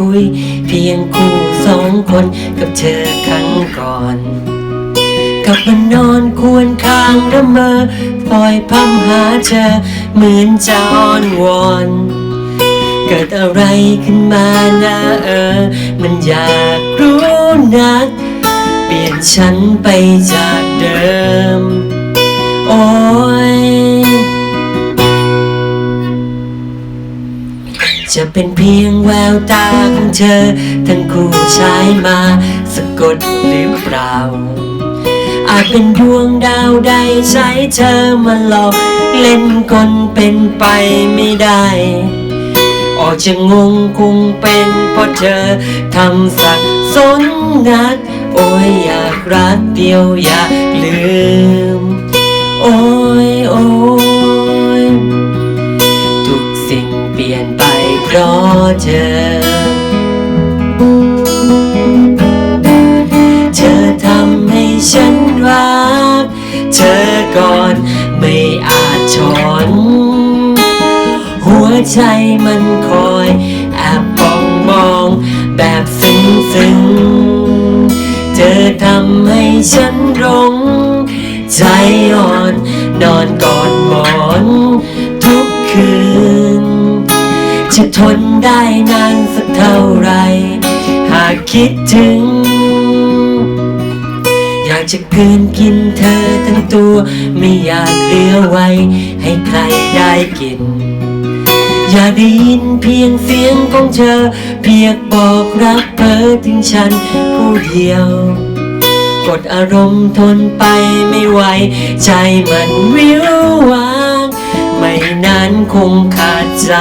คุย เพียงคู่สองคนกับเธอครั้งก่อนกลับมานอนควรข้างละเมอคอยพำหาเธอเหมือนจะอ้อนวอนเกิดอะไรขึ้นมานะเออ มันอยากรู้นัก เปลี่ยนฉันไปจากเดิม จะเป็นเพียงแววตาของเธอ ทั้งคู่ใช้มาสะกดหรือเปล่า อาจเป็นดวงดาวใดใช้เธอมาหลอก เล่นกลเป็นไปไม่ได้ ออกจะงงคงเป็นเพราะเธอทำสักสนนัก โอ้ยอยากรักเดียวอยากลืม เพราะเธอ เธอทำให้ฉันรัก เธอก่อนไม่อาจถอน หัวใจมันคอยแอบมองมองแบบซึ้งซึ้งเธอทำให้ฉันร้องใจอ่อนนอนกอด จะทนได้นานสักเท่าไร หากคิดถึง อยากจะคืนกินเธอทั้งตัว ไม่อยากเหลือไว้ ให้ใครได้กิน อยากได้ยินเพียงเสียงของเธอ เพียงบอกรักเธอถึงฉันผู้เดียวกดอารมณ์ทนไปไม่ไหว ใจมันวิววา ไม่นานคงขาดใจ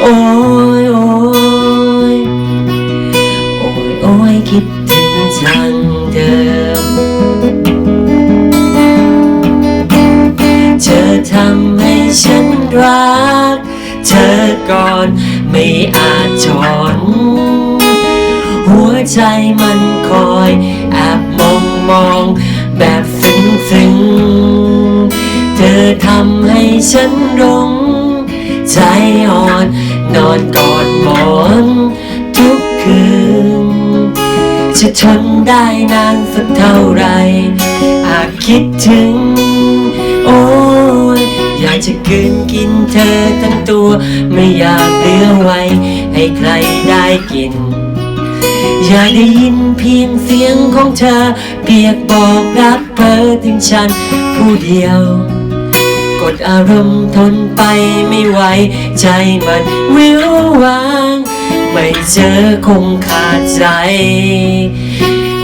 โอ้ยโอ้ยโอ้ยโอ้ยคิดถึงจังเดิมเธอทำให้ฉันรัก เธอก่อนไม่อาจถอน หัวใจมันคอย ฉันร้องใจอ่อน นอนกอดหมอนทุกคืน จะทนได้นานสักเท่าไร อาจคิดถึง โอ้ยอยากจะคืนกินเธอทั้งตัว ไม่อยากเหลือไว้ ให้ใครได้กิน อยากได้ยินเพียงเสียงของเธอเพียกบอกรักเธอถึงฉันผู้เดียว ดอารมณ์ทนไปไม่ไหว ใจมันวิววาง ไม่เจอคงขาดใจ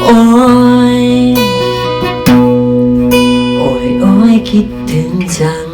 โอ้ย โอ้ยโอ้ยคิดถึงจัง